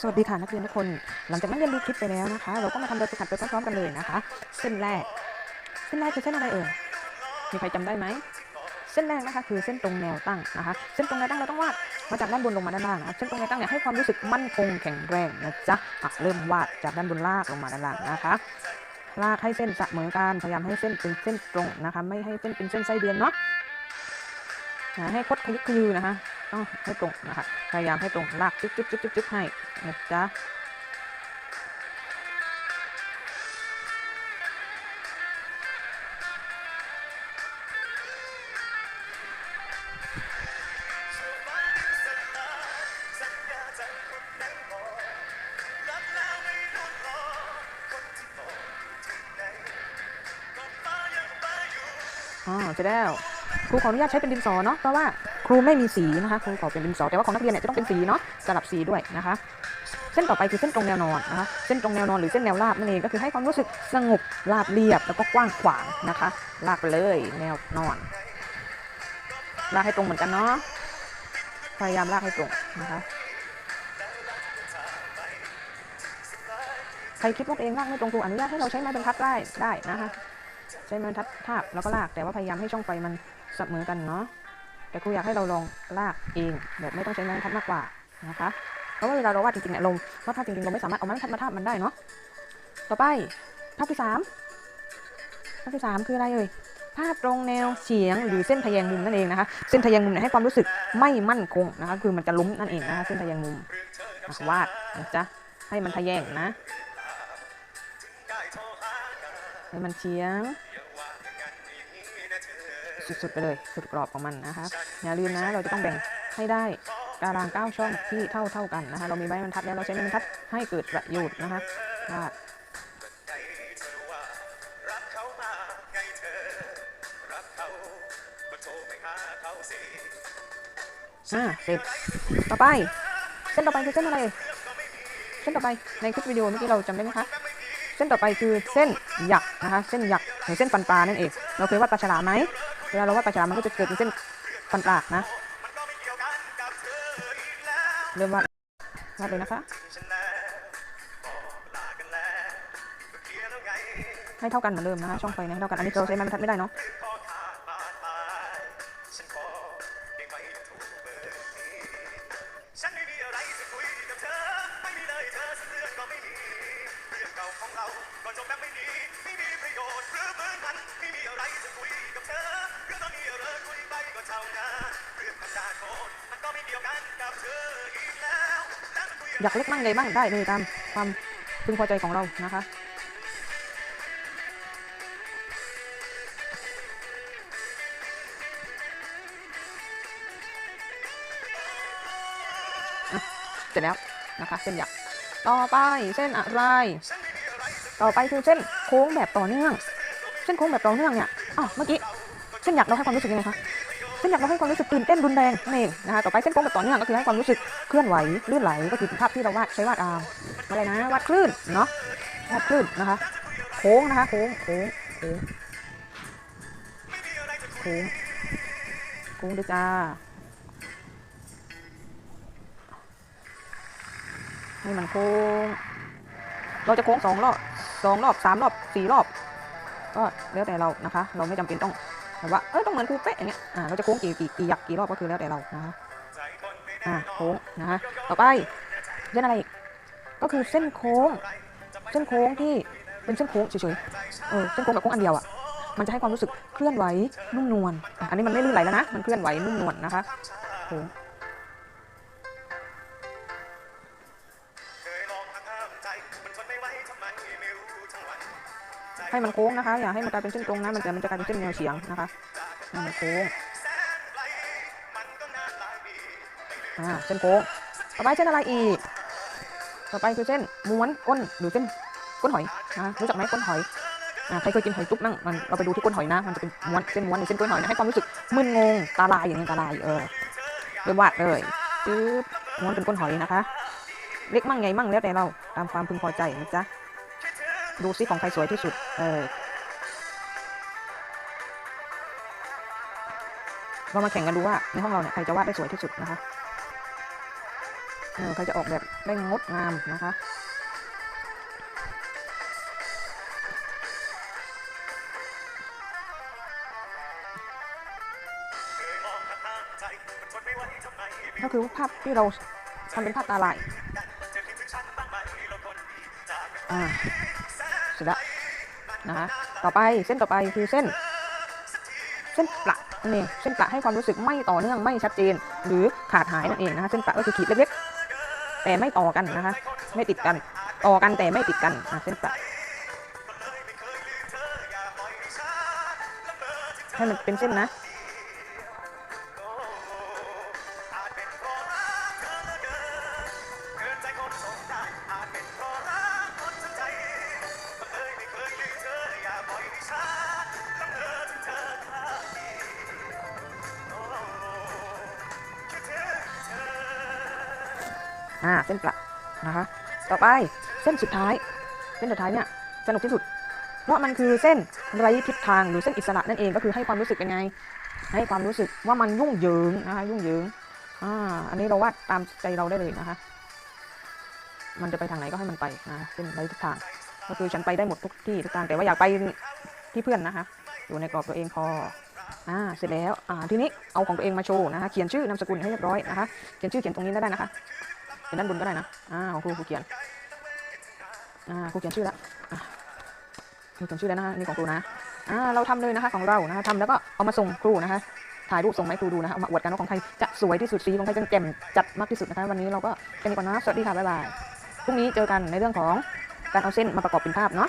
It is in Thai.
สวัสดีค่ะนักเรียนทุกคน หลังจากนั้นเรียนรู้คลิปไปแล้วนะคะ เราก็มาทำแบบฝึกหัดไปพร้อมๆกันเลยนะคะ เส้นแรก เส้นแรกคือเส้นอะไรเอ่ย มีใครจำได้ไหม เส้นแรกนะคะคือเส้นตรงแนวตั้งนะคะ เส้นตรงแนวตั้งเราต้องวาดมาจากด้านบนลงมาด้านล่างนะเส้นตรงแนวตั้งเนี่ยให้ความรู้สึกมั่นคงแข็งแรงนะจ๊ะอะเริ่มวาดจากด้านบนลากลงมาด้านล่างนะคะลากให้เส้นเสมอกัน พยายามให้เส้นเป็นเส้นตรงนะคะ ไม่ให้เส้นเป็นเส้นไส้เดือนเนาะ อ่าให้คดขยุกขยือนะคะต้องให้ตรงนะคะพยายามให้ตรงลากจุ๊บจุ๊บจุ๊บจุ๊บจุ๊บให้นะจ๊ะอ๋อเสร็จแล้ว ครูขออนุญาตใช้เป็นดินสอเนาะเพราะว่าครูไม่มีสีนะคะครูขอเป็นดินสอแต่ว่าของนักเรียนเนี่ยจะต้องเป็นสีเนาะสลับสีด้วยนะคะ เส้นต่อไปคือเส้นตรงแนวนอนนะคะเส้นตรงแนวนอนหรือเส้นแนวราบนั่นเองก็คือให้ความรู้สึกสงบราบเรียบแล้วก็กว้างขวางนะคะลากไปเลยแนวนอนลากให้ตรงเหมือนกันเนาะพยายามลากให้ตรงนะคะใครคิดว่าตัวเองลากไม่ตรงครูอนุญาตให้เราใช้ไม้บรรทัดได้ได้นะคะใช้ไม้บรรทัดทาบแล้วก็ลากแต่ว่าพยายามให้ช่องไฟมัน เสมอกันเนาะแต่ครูอยากให้เราลองลากเองแบบไม่ต้องใช้ไม้บรรทัดมากกว่านะคะเพราะว่าเวลาเราวาดจริงๆเนี่ยเราวาดภาพจริงๆเราไม่สามารถเอาไม้บรรทัดมาทาบมันได้เนาะต่อไปภาพที่สามภาพที่สามคืออะไรเอ่ยภาพตรงแนวเฉียงหรือเส้นทะแยงมุมนั่นเองนะคะ เส้นทะแยงมุมเนี่ยให้ความรู้สึกไม่มั่นคงนะคะ คือมันจะล้มนั่นเองนะคะเส้นทะแยงมุมวาดนะจ๊ะให้มันทะแยงนะให้มันเฉียง สุดๆไปเลยสุดกรอบของมันนะคะอย่าลืมนะเราจะต้องแบ่งให้ได้ตารางเก้าช่องที่เท่าเท่าๆกันนะคะ เรามีใบบรรทัดแล้วเราใช้ไม้บรรทัดให้เกิดประโยชน์นะคะว่าอ่าเสร็จต่อไปเส้นต่อไปคือเส้นอะไรเอ่ยเส้นต่อไปในคลิปวิดีโอเมื่อกี้เราจำได้ไหมคะ เส้นต่อไปคือเส้นหยักนะคะ เส้นหยัก หรือเส้นฟันปลานั่นเอง เราเคยวาดปลาฉลามไหมเวลาเราวาดปลาฉลามมันก็จะเกิดเป็นเส้นฟันปลานะเริ่มวาดวาดเลยนะคะ ให้เท่ากันเหมือนเดิมนะคะช่องไฟนี่ยให้เท่ากันอันนี้เราใช้ไม้บรรทัดไม่ได้เนาะฉันไม่มีอะไรจะคุยกับไม่มี องคำด่ากเกี่ยวกันกับเธออีกแล้วแล้วจะคุยอยากเล็กมั่งใหญ่บ้างได้เลยตามความพึงพอใจของเรานะคะ เสร็จแล้วนะคะ เส้นหยักต่อไปเส้นอะไร ต่อไปคือเส้นโค้งแบบต่อเนื่อง เส้นโค้งแบบต่อเนื่องเนี่ยอ้าวเมื่อกี้เส้นหยักเราให้ความรู้สึกยังไงคะ เส้นหยักเราให้ความรู้สึกตื่นเต้นรุนแรงนั่นะคะต่อไปเส้นโค้งแบบต่อเนื่องก็คือให้ความรู้สึกเคลื่อนไหวลื่นไหลก็คือภาพที่เราวาดใช้วาดอ่าอะไรนะวาดคลื่นเนาะวาดคลื่นนะคะ โค้งนะคะโค้งโค้งโค้งโค้งโค้งด้วยจ้าให้มันโค้งเราจะโค้งสองรอบสองรอบสามรอบสี่รอบ ก็แล้วแต่เรานะคะ เราไม่จำเป็นต้อง แบบว่าเอ้ต้องเหมือนครูเป๊ะอย่างเงี้ยอ่าเราจะโค้งกี่กี่กี่หยักกี่รอบก็คือแล้วแต่เรานะคะอ่าโค้งนะคะต่อไปเส้นอะไรอีกก็คือเส้นโค้ง เส้นโค้งที่เป็นเส้นโค้งเฉยๆเออเส้นโค้งกับโค้งอันเดียวอะมันจะให้ความรู้สึกเคลื่อนไหวนุ่มนวลอะอันนี้มันไม่ลื่นไหลแล้วนะ มันเคลื่อนไหวนุ่มนวลนะคะโค้ง ให้มันโค้งนะคะ อย่าให้มันกลายเป็นเส้นตรงนะ มันจะมันจะกลายเป็นเส้นแนวเฉียงนะคะให้มันโค้งอ่าเส้นโค้งต่อไปเส้นอะไรอีก ต่อไปคือเส้นม้วนก้นหรือเส้นก้นหอยนะรู้จักไหมก้นหอยใครเคยกินหอยจุ๊บนั่งมันเราไปดูที่ก้นหอยนะ มันจะเป็นม้วนเส้นม้วนหรือเส้นก้นหอยนะให้ความรู้สึกมึนงงตาลายอย่างนี้ตาลายเออเริ่มวาดเลยจึ๊บม้วนเป็นก้นหอยนะคะ เล็กมั่งใหญ่มั่งแล้วแต่เราตามความพึงพอใจนะจ๊ะ ดูซิของใครสวยที่สุด เออ เรามาแข่งกันดูว่าในห้องเราเนี่ยใครจะวาดได้สวยที่สุดนะคะ เออใครจะออกแบบได้งดงามนะคะถ้างๆใจมันทนไม่ไหวทำไมไม่ก็คือภาพที่เราทำเป็นภาพตาลาย อ่า สร็จแล้วนะคะต่อไปเส้นต่อไปคือเส้น เส้นประนั่นเองเส้นประให้ความรู้สึกไม่ต่อเนื่องไม่ชัดเจน หรือขาดหายนั่นเองนะคะเส้นประก็คือขีดเล็กๆแต่ไม่ต่อกันนะคะไม่ติดกันต่อกันแต่ไม่ติดกันเส้นประให้มันเป็นเส้นนะ อ่าเส้นประนะคะ ต่อไปเส้นสุดท้าย เส้นสุดท้ายเนี่ยสนุกที่สุด เพราะมันคือเส้นไร้ทิศทางหรือเส้นอิสระนั่นเองก็คือให้ความรู้สึกเป็นไง ให้ความรู้สึกว่ามันยุ่งเหยิงนะคะยุ่งเหยิงอ่าอันนี้เราวาดตามใจเราได้เลยนะคะ มันจะไปทางไหนก็ให้มันไปนะเส้นไร้ทิศทาง ก็คือฉันไปได้หมดทุกที่ทุกทางแต่ว่าอยากไปที่เพื่อนนะคะ อยู่ในกรอบตัวเองพออ่าเสร็จแล้วอ่าทีนี้เอาของตัวเองมาโชว์นะคะ เขียนชื่อนามสกุลให้เรียบร้อยนะคะ เขียนชื่อเขียนตรงนี้ได้นะคะ เขียนด้านบนก็ได้นะ อ่าของครูครูเขียน อ่าครูเขียนชื่อแล้วอะครูเขียนชื่อแล้วนะคะนี่ของครูนะ อ่าเราทำเลยนะคะของเรานะคะทำแล้วก็เอามาส่งครูนะคะ ถ่ายรูปส่งมาให้ครูดูนะคะมาอวดกันว่าของใครจะสวยที่สุดสีของใครจะแจ่มจัดมากที่สุดนะคะ วันนี้เราก็แค่นี้ก่อนนะ สวัสดีค่ะบ๊ายบาย พรุ่งนี้เจอกันในเรื่องของการเอาเส้นมาประกอบเป็นภาพเนาะ